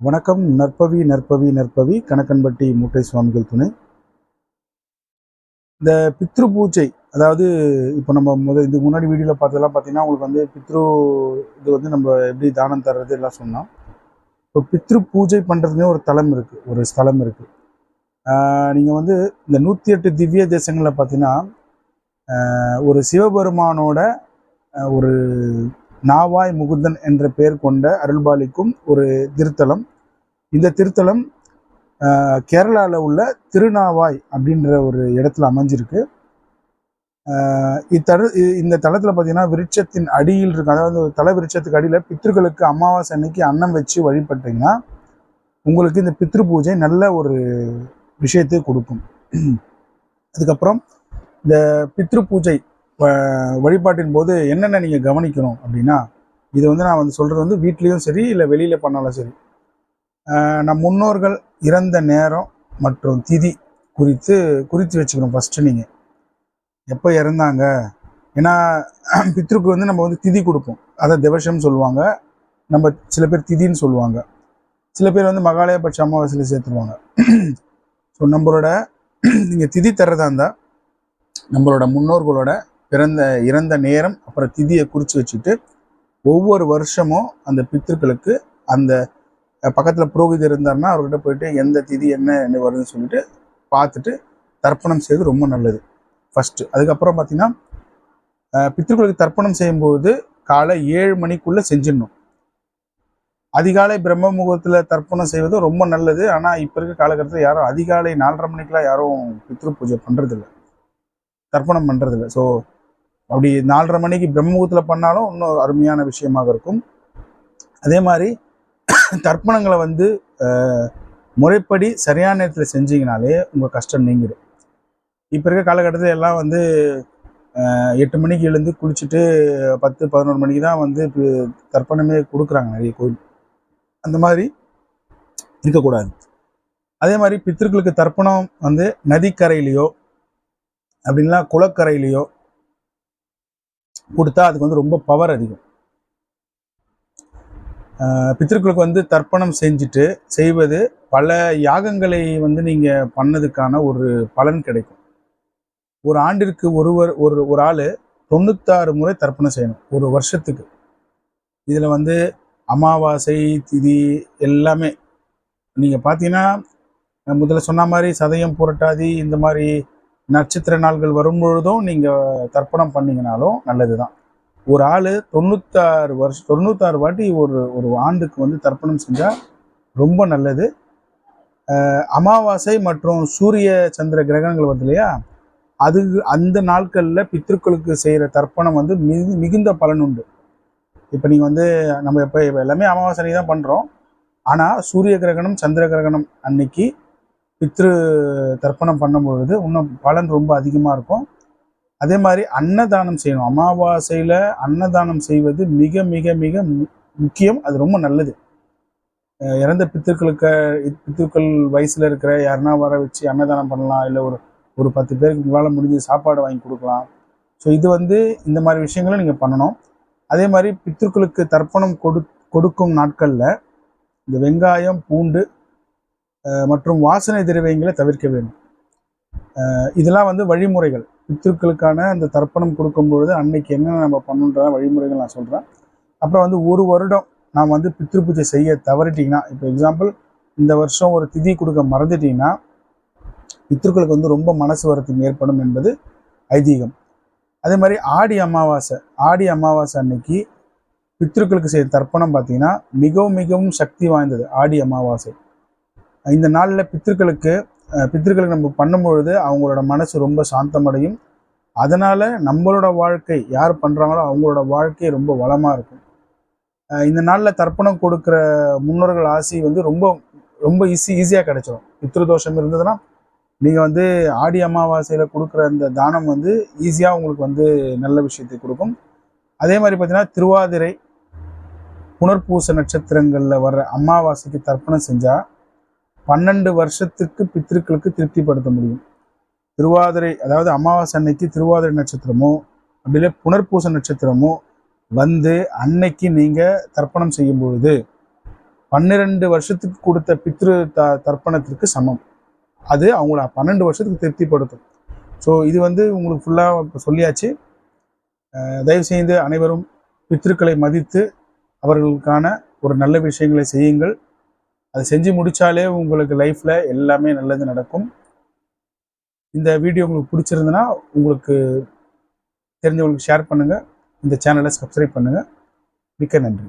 வணக்கம் நற்பவி நற்பவி நற்பவி கணக்கன்பட்டி மூட்டை சுவாமிகள் துணை. இந்த பித்ரு பூஜை அதாவது இப்போ நம்ம முத இதுக்கு முன்னாடி வீடியோவில் பார்த்ததெல்லாம் பார்த்தீங்கன்னா உங்களுக்கு வந்து பித்ரு இது வந்து நம்ம எப்படி தானம் தர்றது எல்லாம் சொன்னோம். இப்போ பித்ரு பூஜை பண்ணுறதுனே ஒரு தலம் இருக்குது ஒரு ஸ்தலம் இருக்குது நீங்கள் வந்து இந்த நூற்றி எட்டு திவ்ய தேசங்களில் பார்த்தீங்கன்னா ஒரு சிவபெருமானோட ஒரு நாவாய் முகுந்தன் என்ற பெயர் கொண்ட அருள்பாலிக்கும் ஒரு திருத்தலம். இந்த திருத்தலம் கேரளாவில் உள்ள திருநாவாய் அப்படின்ற ஒரு இடத்துல அமைஞ்சிருக்கு. இத்தல இத்தரு இந்த தளத்தில் பார்த்தீங்கன்னா விருட்சத்தின் அடியில் இருக்கு. அதாவது தலை விருட்சத்துக்கு அடியில் பித்ருக்களுக்கு அமாவாசை அன்னைக்கு அன்னம் வச்சு வழிபட்டீங்கன்னா உங்களுக்கு இந்த பித்ரு பூஜை நல்ல ஒரு விஷயத்தை கொடுக்கும். அதுக்கப்புறம் இந்த பித்ரு பூஜை வழிபாட்டின் போது என்னென்ன நீங்கள் கவனிக்கணும் அப்படின்னா இது வந்து நான் வந்து சொல்கிறது வந்து வீட்லேயும் சரி இல்லை வெளியில் பண்ணாலும் சரி. நம் முன்னோர்கள் இறந்த நேரம் மற்றும் திதி குறித்து குறித்து வச்சுக்கணும் ஃபஸ்ட்டு நீங்கள் எப்போ இறந்தாங்க? ஏன்னா பித்ருக்கு வந்து நம்ம வந்து திதி கொடுப்போம். அதை திவசம் சொல்லுவாங்க. நம்ம சில பேர் திதின்னு சொல்லுவாங்க. சில பேர் வந்து மகாலயபட்ச அமாவாசையில் சேர்த்துருவாங்க. ஸோ நம்மளோட நீங்கள் திதி தர்றதா இருந்தால் நம்மளோட முன்னோர்களோட பிறந்த இறந்த நேரம் அப்புறம் திதியை குறித்து வச்சுட்டு ஒவ்வொரு வருஷமும் அந்த பித்திருக்களுக்கு அந்த பக்கத்தில் புரோகிதர் இருந்தார்னா அவர்கிட்ட போயிட்டு எந்த திதி என்ன என்ன வருதுன்னு சொல்லிட்டு பார்த்துட்டு தர்ப்பணம் செய்வது ரொம்ப நல்லது. ஃபஸ்ட்டு அதுக்கப்புறம் பார்த்தீங்கன்னா பித்திருக்களுக்கு தர்ப்பணம் செய்யும்போது காலை ஏழு மணிக்குள்ளே செஞ்சிடணும். அதிகாலை பிரம்ம முகூர்த்தத்தில் தர்ப்பணம் செய்வது ரொம்ப நல்லது. ஆனால் இப்போ இருக்க காலகட்டத்தில் யாரும் அதிகாலை நாலரை மணிக்கெலாம் யாரும் பித்ரு பூஜை பண்ணுறதில்ல தர்ப்பணம் பண்ணுறதில்ல ஸோ அப்படி நாலரை மணிக்கு பிரம்ம பண்ணாலும் இன்னும் அருமையான விஷயமாக இருக்கும். அதே மாதிரி தர்ப்பணங்களை வந்து முறைப்படி சரியான நேரத்தில் செஞ்சீங்கனாலே உங்கள் கஷ்டம் நீங்கிடும். இப்போ இருக்க காலகட்டத்தில் எல்லாம் வந்து எட்டு மணிக்கு எழுந்து குளிச்சுட்டு பத்து பதினோரு மணிக்கு தான் வந்து இப்போ தர்ப்பணமே கொடுக்குறாங்க நிறைய கோயில். அந்த மாதிரி இருக்கக்கூடாது. அதே மாதிரி பித்திருக்களுக்கு தர்ப்பணம் வந்து நதிக்கரையிலையோ அப்படின்லாம் குளக்கரையிலையோ கொடுத்தா அதுக்கு வந்து ரொம்ப பவர் அதிகம். பித்திருக்களுக்கு வந்து தர்ப்பணம் செஞ்சுட்டு செய்வது பல யாகங்களை வந்து நீங்கள் பண்ணதுக்கான ஒரு பலன் கிடைக்கும். ஒரு ஆண்டிற்கு ஒருவர் ஒரு ஒரு ஆள் தொண்ணூத்தாறு முறை தர்ப்பணம் செய்யணும் ஒரு வருஷத்துக்கு. இதில் வந்து அமாவாசை திதி எல்லாமே. நீங்கள் பார்த்தீங்கன்னா முதல்ல சொன்ன மாதிரி சதயம் புரட்டாதி இந்த மாதிரி நட்சத்திர நாள்கள் வரும்பொழுதும் நீங்கள் தர்ப்பணம் பண்ணீங்கனாலும் நல்லது தான் ஒரு ஆள் தொண்ணூத்தாறு வருஷம் தொண்ணூத்தாறு வாட்டி ஒரு ஒரு ஆண்டுக்கு வந்து தர்ப்பணம் செஞ்சால் ரொம்ப நல்லது. அமாவாசை மற்றும் சூரிய சந்திர கிரகணங்கள் வருது இல்லையா? அது அந்த நாட்களில் பித்ருக்களுக்கு செய்கிற தர்ப்பணம் வந்து மிகு மிகுந்த பலன் உண்டு. இப்போ நீங்கள் வந்து நம்ம இப்போ எல்லாமே அமாவாசை தான் பண்ணுறோம் ஆனால் சூரிய கிரகணம் சந்திர கிரகணம் அன்னைக்கு பித்ரு தர்ப்பணம் பண்ணும் பொழுது இன்னும் பலன் ரொம்ப அதிகமாக இருக்கும். அதே மாதிரி அன்னதானம் செய்யணும். அமாவாசையில் அன்னதானம் செய்வது மிக மிக மிக மு- முக்கியம். அது ரொம்ப நல்லது. இறந்த பித்திருக்களுக்கு பித்திருக்கள் வயசில் இருக்கிற யாருன்னா வர வச்சு அன்னதானம் பண்ணலாம். இல்லை ஒரு ஒரு பத்து பேருக்கு உங்களால் முடிஞ்ச சாப்பாடு வாங்கி கொடுக்கலாம். ஸோ இது வந்து இந்த மாதிரி விஷயங்களை நீங்கள் பண்ணணும். அதே மாதிரி பித்திருக்களுக்கு தர்ப்பணம் கொடு கொடுக்கும் நாட்களில் இந்த வெங்காயம் பூண்டு மற்றும் வாசனை திரவியங்களை தவிர்க்க வேண்டும். இதெல்லாம் வந்து வழிமுறைகள். பித்திருக்களுக்கான அந்த தர்ப்பணம் கொடுக்கும் பொழுது அன்னைக்கு என்னென்ன நம்ம பண்ணுன்ற வழிமுறைகள் நான் சொல்கிறேன் அப்புறம் வந்து ஒரு வருடம் நாம் வந்து பித்ரு பூஜை செய்ய தவறிட்டீங்கன்னா இப்போ எக்ஸாம்பிள் இந்த வருஷம் ஒரு திதி கொடுக்க மறந்துட்டிங்கன்னா பித்ருக்களுக்கு வந்து ரொம்ப மனசு வருத்தம் ஏற்படும் என்பது ஐதீகம். அதே மாதிரி ஆடி அமாவாசை ஆடி அமாவாசை அன்னைக்கு பித்ருக்களுக்கு செய்த தர்ப்பணம் பார்த்தீங்கன்னா மிகவும் மிகவும் சக்தி வாய்ந்தது ஆடி அமாவாசை. இந்த நாளில் பித்திருக்களுக்கு பித்திருக்களுக்கு நம்ம பண்ணும்பொழுது அவங்களோட மனசு ரொம்ப சாந்தமடையும். அதனால் நம்மளோட வாழ்க்கை யார் பண்ணுறாங்களோ அவங்களோட வாழ்க்கை ரொம்ப வளமாக இருக்கும். இந்த நாளில் தர்ப்பணம் கொடுக்குற முன்னோர்கள் ஆசி வந்து ரொம்ப ரொம்ப ஈஸி ஈஸியாக கிடைச்சிடும் பித்ருதோஷம் இருந்ததுன்னா நீங்கள் வந்து ஆடி அமாவாசையில் கொடுக்குற அந்த தானம் வந்து ஈஸியாக உங்களுக்கு வந்து நல்ல விஷயத்தை கொடுக்கும். அதே மாதிரி பார்த்தீங்கன்னா திருவாதிரை புனர்பூச நட்சத்திரங்களில் வர்ற அமாவாசைக்கு தர்ப்பணம் செஞ்சால் பன்னெண்டு வருஷத்துக்கு பித்திருக்களுக்கு திருப்திப்படுத்த முடியும். திருவாதிரை அதாவது அமாவாசை அன்னைக்கு திருவாதிரை நட்சத்திரமோ அப்படி இல்லை புனர்பூச நட்சத்திரமோ வந்து அன்னைக்கு நீங்கள் தர்ப்பணம் செய்யும் பொழுது பன்னிரெண்டு வருஷத்துக்கு கொடுத்த பித்ரு த தர்ப்பணத்திற்கு சமம். அது அவங்கள பன்னெண்டு வருஷத்துக்கு திருப்திப்படுத்தும். ஸோ இது வந்து உங்களுக்கு ஃபுல்லாக இப்போ சொல்லியாச்சு. தயவு செய்து அனைவரும் பித்ருக்களை மதித்து அவர்களுக்கான ஒரு நல்ல விஷயங்களை செய்யுங்கள். அதை செஞ்சு முடித்தாலே உங்களுக்கு லைஃப்பில் எல்லாமே நல்லது நடக்கும். இந்த வீடியோ உங்களுக்கு பிடிச்சிருந்துன்னா உங்களுக்கு தெரிஞ்சவங்களுக்கு ஷேர் பண்ணுங்கள் இந்த சேனலை சப்ஸ்கிரைப் பண்ணுங்கள் மிக்க நன்றி.